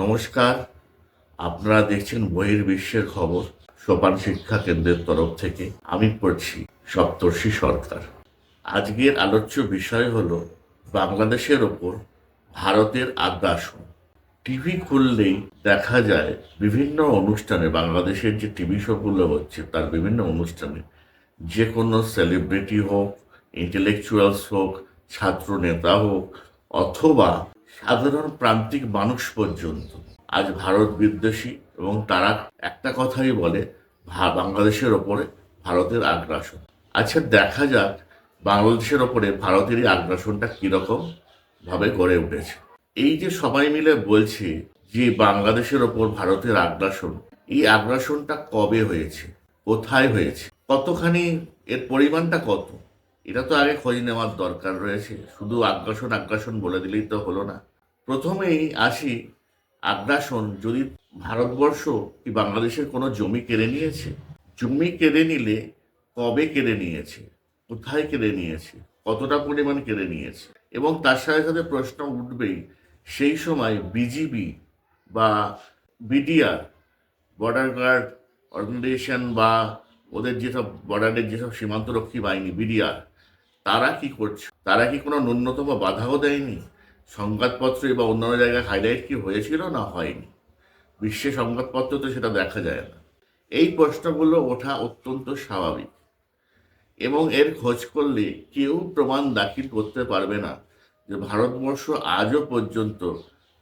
নমস্কার। আপনারা দেখছেন বহির বিশ্বের খবর সোপান শিক্ষা কেন্দ্রের তরফ থেকে। আমি পড়ছি সপ্তর্ষি সরকার। আজকের আলোচ্য বিষয় হলো বাংলাদেশের ওপর ভারতের আগ্রাসন। টিভি খুললেই দেখা যায় বিভিন্ন অনুষ্ঠানে, বাংলাদেশের যে টিভি শোগুলো হচ্ছে, তার বিভিন্ন অনুষ্ঠানে যে কোনো সেলিব্রিটি হোক ইন্টেলেকচুয়ালস হোক ছাত্র নেতা হোক, অথবা সাধারণ প্রান্তিক মানুষ পর্যন্ত। আজ ভারত বিদ্বেষী এবং তারা একটা কথাই বলে বাংলাদেশের ওপরে ভারতের আগ্রাসন। আচ্ছা দেখা যাক বাংলাদেশের ওপরে ভারতের এই আগ্রাসনটা কীরকম ভাবে গড়ে উঠেছে। এই যে সবাই মিলে বলছে যে বাংলাদেশের ওপর ভারতের আগ্রাসন, এই আগ্রাসনটা কবে হয়েছে? কোথায় হয়েছে? কতখানি, এর পরিমাণটা কত? এটা তো আগে খোঁজ নেওয়ার দরকার রয়েছে। শুধু আগ্রাসন আগ্রাসন বলে দিলেই তো হলো না। প্রথমেই আসি আগ্রাসন, যদি ভারতবর্ষ কি বাংলাদেশের কোনো জমি কেড়ে নিয়েছে? জমি কেড়ে নিলে কবে কেড়ে নিয়েছে? কোথায় কেড়ে নিয়েছে? কতটা পরিমাণ কেড়ে নিয়েছে? এবং তার সাথে সাথে প্রশ্ন উঠবেই, সেই সময় বিজিবি বা বিডিআর বর্ডার গার্ড অর্গানাইজেশন বা ওদের যেসব বর্ডারের যেসব সীমান্তরক্ষী বাহিনী, বিডিআর, তারা কি করছে? তারা কি কোনো ন্যূনতম বাধাও দেয়নি? সংবাদপত্রে বা অন্যান্য জায়গায় হাইলাইট কি হয়েছিল না হয়নি? বিশ্বে সংবাদপত্র তো সেটা দেখা যায় না। এই প্রশ্নগুলো ওঠা অত্যন্ত স্বাভাবিক। এবং এর খোঁজ করলে কেউ প্রমাণ দাখিল করতে পারবে না যে ভারতবর্ষ আজও পর্যন্ত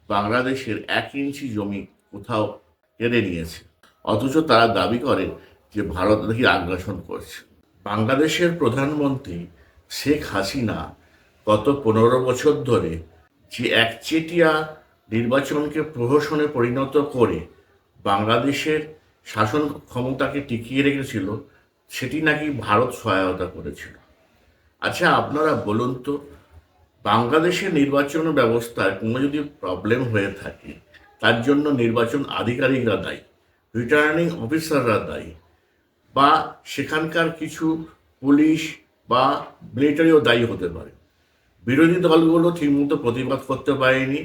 বাংলাদেশের এক ইঞ্চি জমি কোথাও কেড়ে নিয়েছে। অথচ তারা দাবি করে যে ভারত নাকি আগ্রাসন করছে। বাংলাদেশের প্রধানমন্ত্রী শেখ হাসিনা গত পনেরো বছর ধরে যে একচেটিয়া নির্বাচনকে প্রহসনে পরিণত করে বাংলাদেশের শাসন ক্ষমতাকে টিকিয়ে রেখেছিল, সেটি নাকি ভারত সহায়তা করেছিল। আচ্ছা আপনারা বলুন তো, বাংলাদেশের নির্বাচন ব্যবস্থায় কোনো যদি প্রবলেম হয়ে থাকে, তার জন্য নির্বাচন আধিকারিকরা দায়ী রিটার্নিং অফিসাররা দায়ী, বা সেখানকার কিছু পুলিশ বা মিলিটারিও দায়ী হতে পারে। বিরোধী দলগুলো ঠিকমতো প্রতিবাদ করতে পারেনি,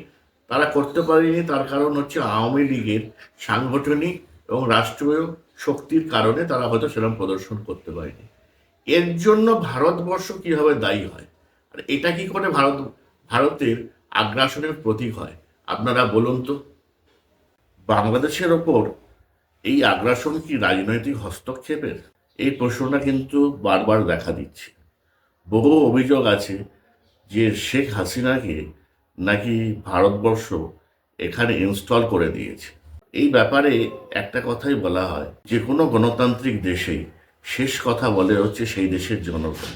তারা করতে পারেনি তার কারণ হচ্ছে আওয়ামী লীগের সাংগঠনিক এবং রাষ্ট্রীয় শক্তির কারণে তারা হয়তো সেরকম প্রদর্শন করতে পারেনি। এর জন্য ভারতবর্ষ কীভাবে দায়ী হয়? আর এটা কি করে ভারত, ভারতের আগ্রাসনের প্রতীক হয়? আপনারা বলুন তো। বাংলাদেশের ওপর এই আগ্রাসন কি রাজনৈতিক হস্তক্ষেপের? এই প্রশ্নটা কিন্তু বারবার দেখা দিচ্ছে। বহু অভিযোগ আছে যে শেখ হাসিনাকে নাকি ভারতবর্ষ এখানে ইনস্টল করে দিয়েছে। এই ব্যাপারে একটা কথাই বলা হয়, যে কোনো গণতান্ত্রিক দেশেই শেষ কথা বলে হচ্ছে সেই দেশের জনগণ।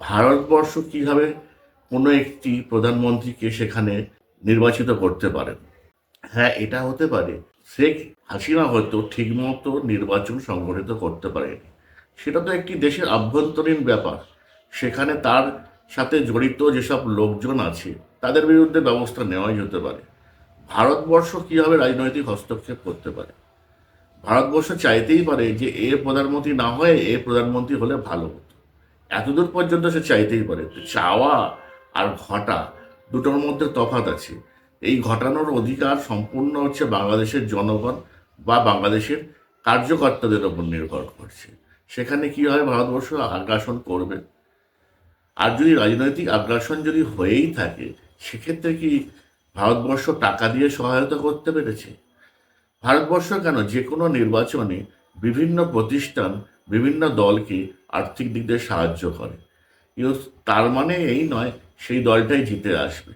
ভারতবর্ষ কীভাবে কোনো একটি প্রধানমন্ত্রীকে সেখানে নির্বাচিত করতে পারেন হ্যাঁ এটা হতে পারে। শেখ হাসিনা হয়তো ঠিকমতো নির্বাচন সংগঠিত করতে পারেনি। সেটা তো একটি দেশের আভ্যন্তরীণ ব্যাপার। সেখানে তার সাথে জড়িত যেসব লোকজন আছে, তাদের বিরুদ্ধে ব্যবস্থা নেওয়াই যেতে পারে। ভারতবর্ষ কীভাবে রাজনৈতিক হস্তক্ষেপ করতে পারে? ভারতবর্ষ চাইতেই পারে যে এ প্রধানমন্ত্রী না হয়ে এ প্রধানমন্ত্রী হলে ভালো হতো। এতদূর পর্যন্ত সে চাইতেই পারে। চাওয়া আর ঘটা, দুটোর মধ্যে তফাৎ আছে। এই ঘটানোর অধিকার সম্পূর্ণ হচ্ছে বাংলাদেশের জনগণ বা বাংলাদেশের কার্যকর্তাদের ওপর নির্ভর করছে। সেখানে কি হয় ভারতবর্ষ আগ্রাসন করবে? আর যদি রাজনৈতিক আগ্রাসন যদি হয়েই থাকে, সেক্ষেত্রে কি ভারতবর্ষ টাকা দিয়ে সহায়তা করতে পেরেছে? ভারতবর্ষ কেন যে কোনো নির্বাচনে বিভিন্ন প্রতিষ্ঠান, বিভিন্ন দলকে আর্থিক দিক দিয়ে সাহায্য করে? কিন্তু তার মানে এই নয়, সেই দলটাই জিতে আসবে।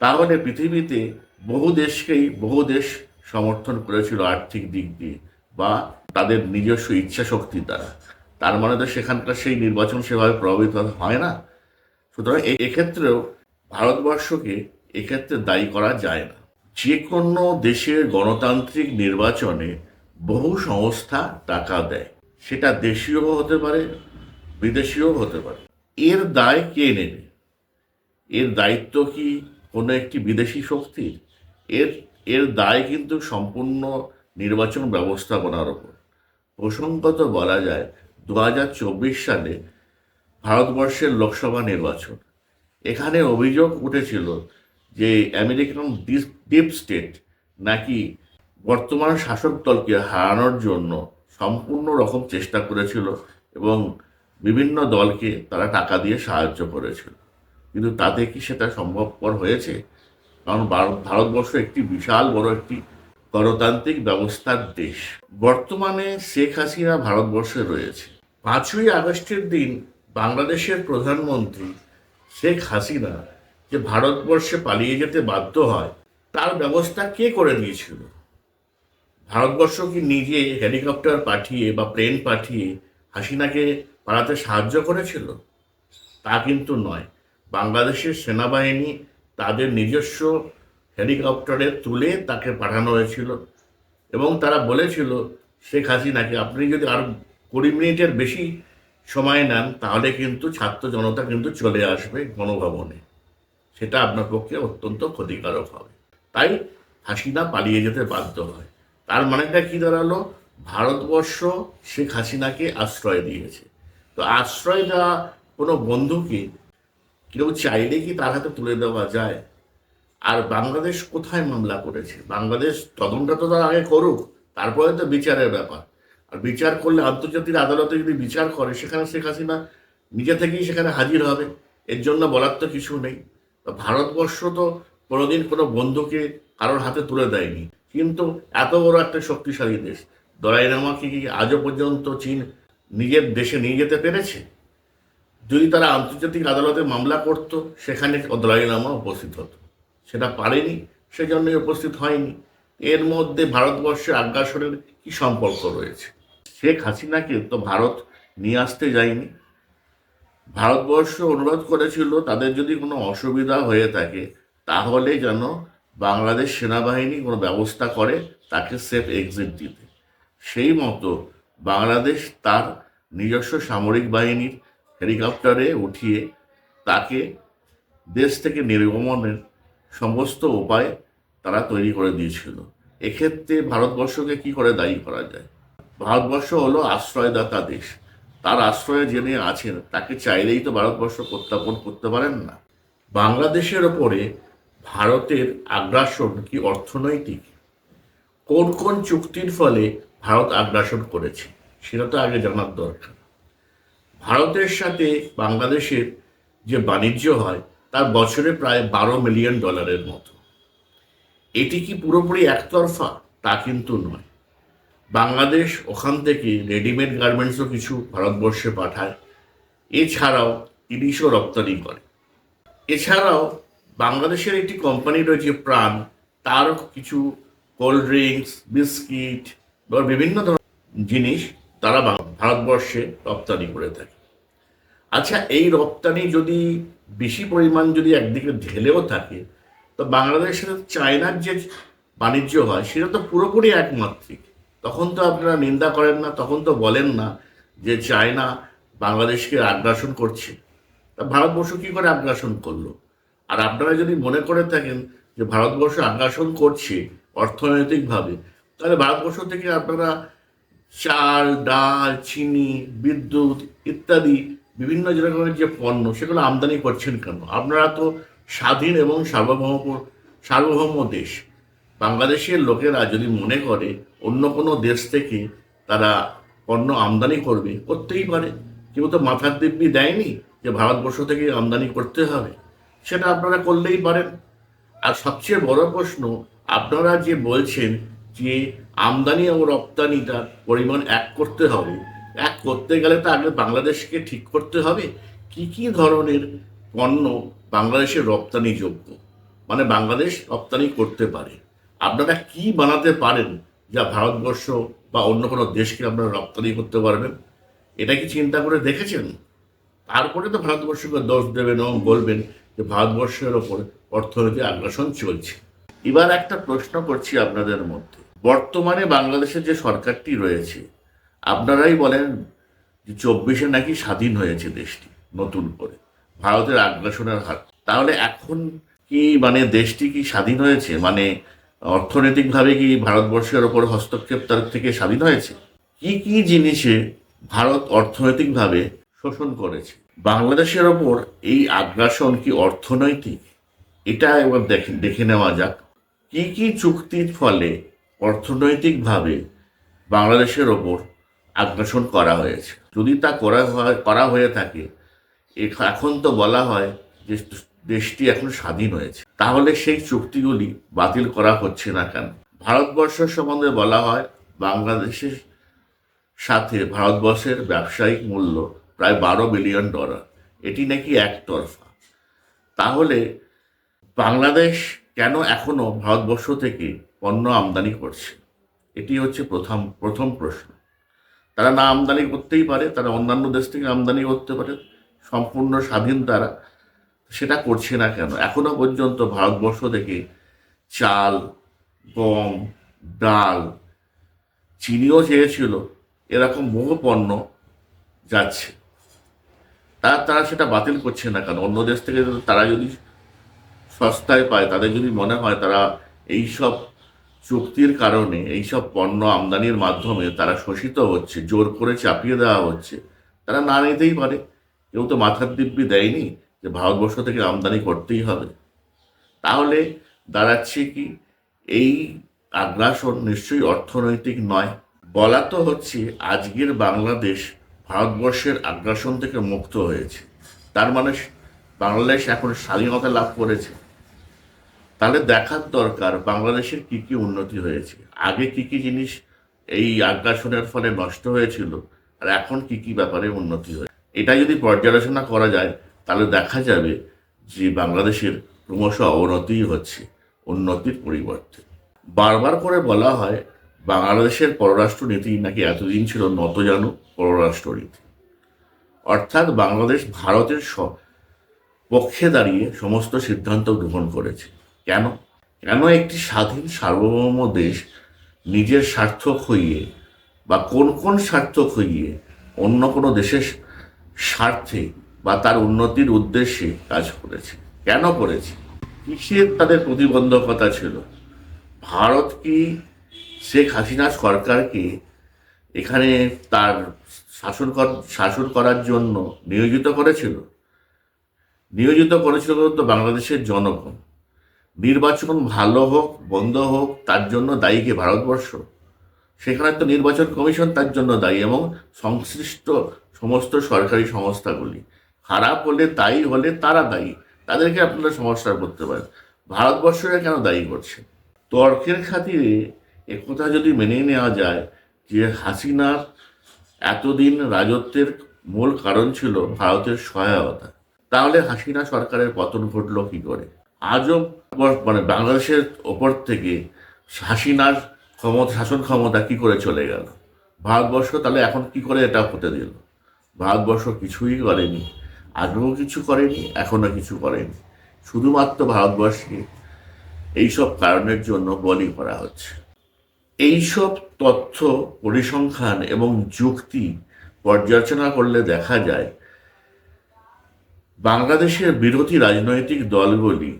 তাহলে পৃথিবীতে বহু দেশকেই বহু দেশ সমর্থন করেছিল আর্থিক দিক দিয়ে বা তাদের নিজস্ব ইচ্ছা শক্তির দ্বারা। তার মানে তো সেখানকার সেই নির্বাচন সেভাবে প্রভাবিত হয় না। সুতরাং এক্ষেত্রেও ভারতবর্ষকে এক্ষেত্রে দায়ী করা যায় না। যে কোনো দেশের গণতান্ত্রিক নির্বাচনে বহু সংস্থা টাকা দেয়। সেটা দেশীয় হতে পারে বিদেশিও হতে পারে। এর দায় কে নেবে? এর দায়িত্ব কি কোনো একটি বিদেশি শক্তির এর এর দায় কিন্তু সম্পূর্ণ নির্বাচন ব্যবস্থাপনার ওপর। প্রসঙ্গত বলা যায় দু হাজার চব্বিশ সালে ভারতবর্ষের লোকসভা নির্বাচন। এখানে অভিযোগ উঠেছিল যে আমেরিকান ডিপ স্টেট নাকি বর্তমান শাসক দলকে হারানোর জন্য সম্পূর্ণ রকম চেষ্টা করেছিল এবং বিভিন্ন দলকে তারা টাকা দিয়ে সাহায্য করেছিল। কিন্তু তাতে কি সেটা সম্ভবপর হয়েছে? কারণ ভারত- ভারতবর্ষ একটি বিশাল বড় একটি গণতান্ত্রিক ব্যবস্থার দেশ। বর্তমানে শেখ হাসিনা ভারতবর্ষে রয়েছে। পাঁচই আগস্টের দিন বাংলাদেশের প্রধানমন্ত্রী শেখ হাসিনা যে ভারতবর্ষে পালিয়ে যেতে বাধ্য হয়, তার ব্যবস্থা কে করে দিয়েছিল ভারতবর্ষ কি নিজে হেলিকপ্টার পাঠিয়ে বা প্লেন পাঠিয়ে হাসিনাকে পালাতে সাহায্য করেছিল? তা কিন্তু নয়। বাংলাদেশের সেনাবাহিনী তাদের নিজস্ব হেলিকপ্টারে তুলে তাকে পাঠানো হয়েছিল এবং তারা বলেছিল, শেখ হাসিনাকে আপনি যদি আর কুড়ি মিনিটের বেশি সময় নেন, তাহলে কিন্তু ছাত্র জনতা কিন্তু চলে আসবে গণভবনে। সেটা আপনার পক্ষে অত্যন্ত ক্ষতিকারক হবে। তাই হাসিনা পালিয়ে যেতে বাধ্য হয়। তার মানেটা কি দাঁড়াল? ভারতবর্ষ শেখ হাসিনাকে আশ্রয় দিয়েছে। তো আশ্রয় দেওয়া কোনো বন্ধুকে কেউ চাইলে কি তার হাতে তুলে দেওয়া যায়? আর বাংলাদেশ কোথায় মামলা করেছে? বাংলাদেশ তদন্ত তো তার আগে করুক, তারপরে তো বিচারের ব্যাপার। আর বিচার করলে আন্তর্জাতিক আদালতে যদি বিচার করে, সেখানে শেখ হাসিনা নিজে থেকেই সেখানে হাজির হবে। এর জন্য বলার তো কিছু নেই। ভারতবর্ষ তো কোনোদিন কোনো বন্ধুকে কারোর হাতে তুলে দেয়নি। কিন্তু এত বড় একটা শক্তিশালী দেশ। দলাই নামাকে কি আজও পর্যন্ত চীন নিজের দেশে নিয়ে যেতে পেরেছে? যদি তারা আন্তর্জাতিক আদালতে মামলা করত, সেখানে দলাই নামা উপস্থিত হতো। সেটা পারেনি, সেজন্যই উপস্থিত হয়নি। এর মধ্যে ভারতবর্ষের আগ্রাসনের কি সম্পর্ক রয়েছে? শেখ হাসিনাকে তো ভারত নিয়ে আসতে যায়নি। ভারতবর্ষ অনুরোধ করেছিল, তাদের যদি কোনো অসুবিধা হয়ে থাকে, তাহলে যেন বাংলাদেশ সেনাবাহিনী কোনো ব্যবস্থা করে তাকে সেফ এক্সিট দিতে। সেই মতো বাংলাদেশ তার নিজস্ব সামরিক বাহিনীর হেলিকপ্টারে উঠিয়ে তাকে দেশ থেকে নির্গমনের সমস্ত উপায় তারা তৈরি করে দিয়েছিল। এক্ষেত্রে ভারতবর্ষকে কি করে দায়ী করা যায়? ভারতবর্ষ হলো আশ্রয়দাতা দেশ। তার আশ্রয়ে যিনি আছেন, তাকে চাইলেই তো ভারতবর্ষ প্রত্যাপন করতে পারেন না। বাংলাদেশের ওপরে ভারতের আগ্রাসন কি অর্থনৈতিক? কোন কোন চুক্তির ফলে ভারত আগ্রাসন করেছে? সেটা তো আগে জানার দরকার। ভারতের সাথে বাংলাদেশের যে বাণিজ্য হয়, তার বছরে প্রায় বারো মিলিয়ন ডলারের মতো। এটি কি পুরোপুরি একতরফা? তা কিন্তু নয়। বাংলাদেশ ওখান থেকে রেডিমেড গার্মেন্টসও কিছু ভারতবর্ষে পাঠায়। এছাড়াও ইলিশও রপ্তানি করে। এছাড়াও বাংলাদেশের একটি কোম্পানি রয়েছে প্রাণ, তার কিছু কোল্ড ড্রিঙ্কস বিস্কিট বা বিভিন্ন ধরনের জিনিস তারা ভারতবর্ষে রপ্তানি করে থাকে। আচ্ছা এই রপ্তানি যদি বেশি পরিমাণ যদি একদিকে ঢেলেও থাকে, তো বাংলাদেশের চায়নার যে বাণিজ্য হয়, সেটা তো পুরোপুরি একমাত্রিক। তখন তো আপনারা নিন্দা করেন না, তখন তো বলেন না যে চায়না বাংলাদেশকে আগ্রাসন করছে। তা ভারতবর্ষ কি করে আগ্রাসন করল? আর আপনারা যদি মনে করে থাকেন যে ভারতবর্ষ আগ্রাসন করছে অর্থনৈতিকভাবে, তাহলে ভারতবর্ষ থেকে আপনারা চাল, ডাল, চিনি, বিদ্যুৎ ইত্যাদি বিভিন্ন রকমের যে পণ্য, সেগুলো আমদানি করছেন কেন? আপনারা তো স্বাধীন এবং সার্বভৌম সার্বভৌম দেশ। বাংলাদেশের লোকেরা যদি মনে করে অন্য কোনো দেশ থেকে তারা পণ্য আমদানি করবে, করতেই পারে। কেউ তো মাথার দিব্যি দেয়নি যে ভারতবর্ষ থেকে আমদানি করতে হবে। সেটা আপনারা করলেই পারেন। আর সবচেয়ে বড় প্রশ্ন, আপনারা যে বলছেন যে আমদানি ও রপ্তানিটার পরিমাণ এক করতে হবে, এক করতে গেলে তো আগে বাংলাদেশকে ঠিক করতে হবে। কি কি ধরনের পণ্য বাংলাদেশের রপ্তানিযোগ্য? মানে বাংলাদেশ রপ্তানি করতে পারে। আপনারা কি বানাতে পারেন যা ভারতবর্ষ বা অন্য কোনো দেশকে আপনারা রপ্তানি করতে পারবেন? এটা কি চিন্তা করে দেখেছেন? তারপরে তো ভারতবর্ষকে দোষ দেবেন এবং বলবেন যে ভারতবর্ষের ওপর অর্থনৈতিক আগ্রাসন চলছে। এবার একটা প্রশ্ন করছি আপনাদের মধ্যে। বর্তমানে বাংলাদেশের যে সরকারটি রয়েছে, আপনারাই বলেন যে চব্বিশে নাকি স্বাধীন হয়েছে দেশটি, নতুন করে। ভারতের আগ্রাসনের হাত তাহলে এখন কি মানে দেশটি কি স্বাধীন হয়েছে? মানে অর্থনৈতিকভাবে কি ভারতবর্ষের ওপর হস্তক্ষেপ তার থেকে স্বাধীন হয়েছে? কি কি জিনিসে ভারত অর্থনৈতিকভাবে শোষণ করেছে? বাংলাদেশের ওপর এই আগ্রাসন কি অর্থনৈতিক? এটা এবার দেখে দেখে নেওয়া যাক। কি কি চুক্তির ফলে অর্থনৈতিকভাবে বাংলাদেশের ওপর আগ্রাসন করা হয়েছে? যদি তা করা হয়, করা হয়ে থাকে এখন তো বলা হয় যে দেশটি এখন স্বাধীন হয়েছে। তাহলে সেই চুক্তিগুলি বাতিল করা হচ্ছে না কেন? ভারতবর্ষ সম্বন্ধে বলা হয়, বাংলাদেশের সাথে ভারতবর্ষের ব্যবসায়িক মূল্য প্রায় বারো বিলিয়ন ডলার। এটি নাকি একতরফা? তাহলে বাংলাদেশ কেন এখনও ভারতবর্ষ থেকে পণ্য আমদানি করছে? এটি হচ্ছে প্রথম প্রথম প্রশ্ন। তারা না আমদানি করতেই পারে, তারা অন্যান্য দেশ থেকে আমদানি করতে পারে। সম্পূর্ণ স্বাধীন তারা। সেটা করছে না কেন? এখনও পর্যন্ত ভারতবর্ষ থেকে চাল, গম, ডাল, চিনিও চেয়েছিল, এরকম বহু পণ্য যাচ্ছে। তা তারা সেটা বাতিল করছে না কেন? অন্য দেশ থেকে তারা যদি সস্তায় পায়, তাদের যদি মনে হয় তারা এই সব চুক্তির কারণে এই সব পণ্য আমদানির মাধ্যমে তারা শোষিত হচ্ছে, জোর করে চাপিয়ে দেওয়া হচ্ছে, তারা না নিতেই পারে। কেউ তো মাথার দিব্যি দেয়নি। যে ভারতবর্ষ থেকে আমদানি করতেই হবে? তাহলে দাঁড়াচ্ছে কি? এই আগ্রাসন নিশ্চয়ই অর্থনৈতিক নয়। বলা তো হচ্ছে আজকের বাংলাদেশ ভারতবর্ষের আগ্রাসন থেকে মুক্ত হয়েছে। তার মানে বাংলাদেশ এখন স্বাধীনতা লাভ করেছে। তাহলে দেখার দরকার বাংলাদেশের কি কি উন্নতি হয়েছে? আগে কি কি জিনিস এই আগ্রাসনের ফলে নষ্ট হয়েছিল? আর এখন কি কি ব্যাপারে উন্নতি হয়েছে? এটা যদি পর্যালোচনা করা যায় তাহলে দেখা যাবে যে বাংলাদেশের ক্রমশ অবনতিই হচ্ছে, উন্নতির পরিবর্তে। বারবার করে বলা হয়, বাংলাদেশের পররাষ্ট্র নীতি নাকি এতদিন ছিল নতজানু পররাষ্ট্র নীতি অর্থাৎ বাংলাদেশ ভারতের পক্ষে দাঁড়িয়ে সমস্ত সিদ্ধান্ত গ্রহণ করেছে। কেন? কেন একটি স্বাধীন সার্বভৌম দেশ নিজের স্বার্থ খইয়ে বা কোন কোন স্বার্থ খইয়ে অন্য কোনো দেশের স্বার্থে বা তার উন্নতির উদ্দেশ্যে কাজ করেছে। কেন করেছে? কিসের তাদের প্রতিবন্ধকতা ছিল? ভারত কি শেখ হাসিনা সরকারকে এখানে তার শাসন শাসন করার জন্য নিয়োজিত করেছিল? নিয়োজিত করেছিল তো বাংলাদেশের জনগণ। নির্বাচন ভালো হোক, বন্ধ হোক, তার জন্য দায়ী কি ভারতবর্ষ? সেখানে তো নির্বাচন কমিশন তার জন্য দায়ী এবং সংশ্লিষ্ট সমস্ত সরকারি সংস্থাগুলি। খারাপ হলে তাই হলে তারা দায়ী। তাদেরকে আপনারা সমস্যা করতে পারেন। ভারতবর্ষরা কেন দায়ী করছে? তর্কের খাতিরে একথা যদি মেনে নেওয়া যায় যে হাসিনার এতদিন রাজত্বের মূল কারণ ছিল ভারতের সহায়তা, তাহলে হাসিনা সরকারের পতন ঘটল কি করে? আজও মানে বাংলাদেশের ওপর থেকে হাসিনার ক্ষমতা, শাসন ক্ষমতা কি করে চলে গেল? ভারতবর্ষ তাহলে এখন কি করে এটা হতে দিল? ভারতবর্ষ কিছুই করেনি। আগেও কিছু করেনি এখনও কিছু করেনি। শুধুমাত্র ভারতবর্ষকে এইসব কারণের জন্য বলি করা হচ্ছে। এইসব তথ্য পরিসংখ্যান এবং যুক্তি পর্যালোচনা করলে দেখা যায়, বাংলাদেশের বিরোধী রাজনৈতিক দলগুলি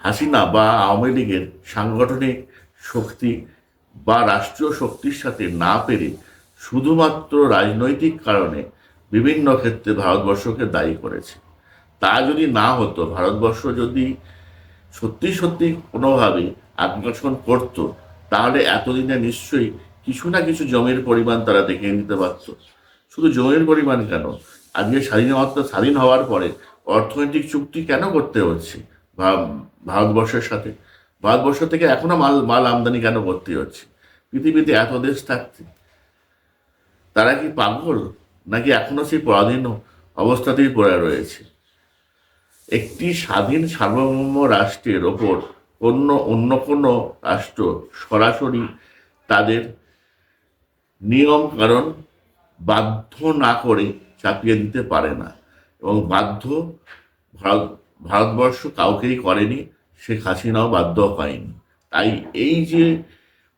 হাসিনা বা আওয়ামী লীগের সাংগঠনিক শক্তি বা রাষ্ট্রীয় শক্তির সাথে না পেরে শুধুমাত্র রাজনৈতিক কারণে বিভিন্ন ক্ষেত্রে ভারতবর্ষকে দায়ী করেছে। তা যদি না হতো, ভারতবর্ষ যদি সত্যি সত্যি কোনোভাবে আগ্রাসন করতো, তাহলে এতদিনে নিশ্চয়ই কিছু না কিছু জমির পরিমাণ তারা দেখে নিতে পারত। শুধু জমির পরিমাণ কেন? আজকে স্বাধীনতা স্বাধীন হওয়ার পরে অর্থনৈতিক চুক্তি কেন করতে হচ্ছে ভারতবর্ষের সাথে? ভারতবর্ষ থেকে এখনও মাল মাল আমদানি কেন করতে হচ্ছে? পৃথিবীতে এত দেশ থাকতে তারা কি পাগল? নাকি এখনও সেই পরাধীন অবস্থাতেই পড়ে রয়েছে? একটি স্বাধীন সার্বভৌম রাষ্ট্রের ওপর অন্য অন্য কোনো রাষ্ট্র সরাসরি তাদের নিয়ম কারণ বাধ্য না করে চাপিয়ে দিতে পারে না এবং বাধ্য ভারত, ভারতবর্ষ কাউকেই করেনি, শেখ হাসিনাও বাধ্য হয়নি। তাই এই যে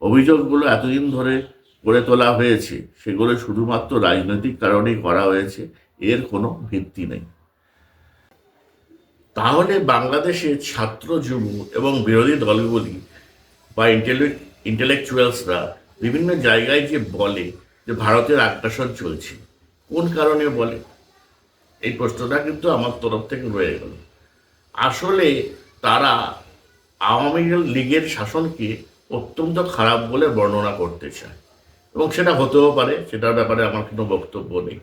অভিযোগগুলো এতদিন ধরে গড়ে তোলা হয়েছে, সেগুলো শুধুমাত্র রাজনৈতিক কারণেই করা হয়েছে, এর কোনো ভিত্তি নেই। তাহলে বাংলাদেশের ছাত্র যুব এবং বিরোধী দলগুলি বা ইন্টেলেক ইন্টেলেকচুয়ালসরা বিভিন্ন জায়গায় যে বলে যে ভারতের আগ্রাসন চলছে, কোন কারণে বলে? এই প্রশ্নটা কিন্তু আমার তরফ থেকে রয়ে গেল। আসলে তারা আওয়ামী লীগের শাসনকে অত্যন্ত খারাপ বলে বর্ণনা করতে চায়। এবং সেটা হতেও পারে, সেটার ব্যাপারে আমার কোনো বক্তব্য নেই।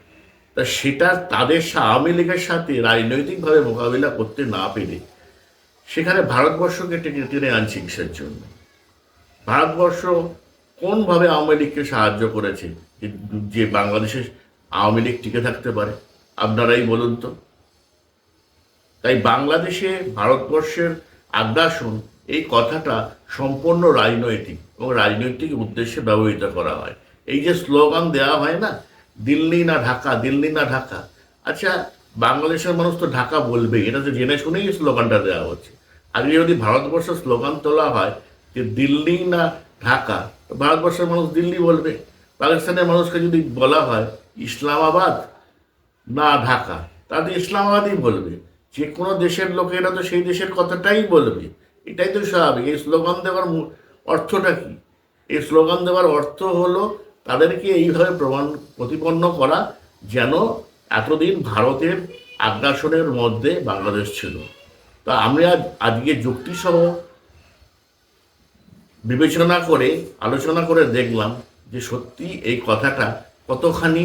তা সেটা তাদের আওয়ামী লীগের সাথে রাজনৈতিকভাবে মোকাবিলা করতে না পেরে সেখানে ভারতবর্ষকে টেনে টেনে আনছে কিসের জন্য? ভারতবর্ষ কোনভাবে আওয়ামী লীগকে সাহায্য করেছে যে বাংলাদেশে আওয়ামী লীগ টিকে থাকতে পারে? আপনারাই বলুন তো। তাই বাংলাদেশে ভারতবর্ষের আগ্রাসন এই কথাটা সম্পূর্ণ রাজনৈতিক এবং রাজনৈতিক উদ্দেশ্যে ব্যবহৃত করা হয়। এই যে স্লোগান দেওয়া হয় না, দিল্লি না ঢাকা, দিল্লি না ঢাকা। আচ্ছা বাংলাদেশের মানুষ তো ঢাকা বলবেই, এটা তো জেনে শুনেই স্লোগানটা দেওয়া হচ্ছে। আগে যদি ভারতবর্ষের স্লোগান তোলা হয় যে দিল্লি না ঢাকা ভারতবর্ষের মানুষ দিল্লি বলবে। পাকিস্তানের মানুষকে যদি বলা হয় ইসলামাবাদ না ঢাকা তাদের ইসলামাবাদই বলবে। যে কোনো দেশের লোকেরা তো সেই দেশের কথাটাই বলবে। এটাই তো স্বাভাবিক। এই স্লোগান দেওয়ার অর্থটা কি? এই স্লোগান দেওয়ার অর্থ হলো তাদেরকে এইভাবে প্রমাণ প্রতিপন্ন করা যেন এতদিন ভারতের আগ্রাসনের মধ্যে বাংলাদেশ ছিল। তা আমরা আজকে যুক্তিসহ বিবেচনা করে, আলোচনা করে দেখলাম যে সত্যি এই কথাটা কতখানি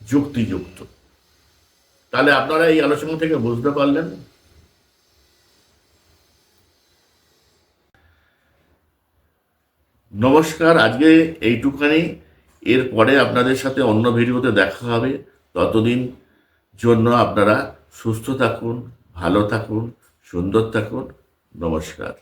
যুক্তিযুক্ত। তাহলে আপনারা এই আলোচনা থেকে বুঝতে পারলেন নমস্কার, আজকে এইটুখানি এরপরে আপনাদের সাথে অন্য ভিডিওতে দেখা হবে। ততদিন জন্য আপনারা সুস্থ থাকুন, ভালো থাকুন, সুন্দর থাকুন। নমস্কার।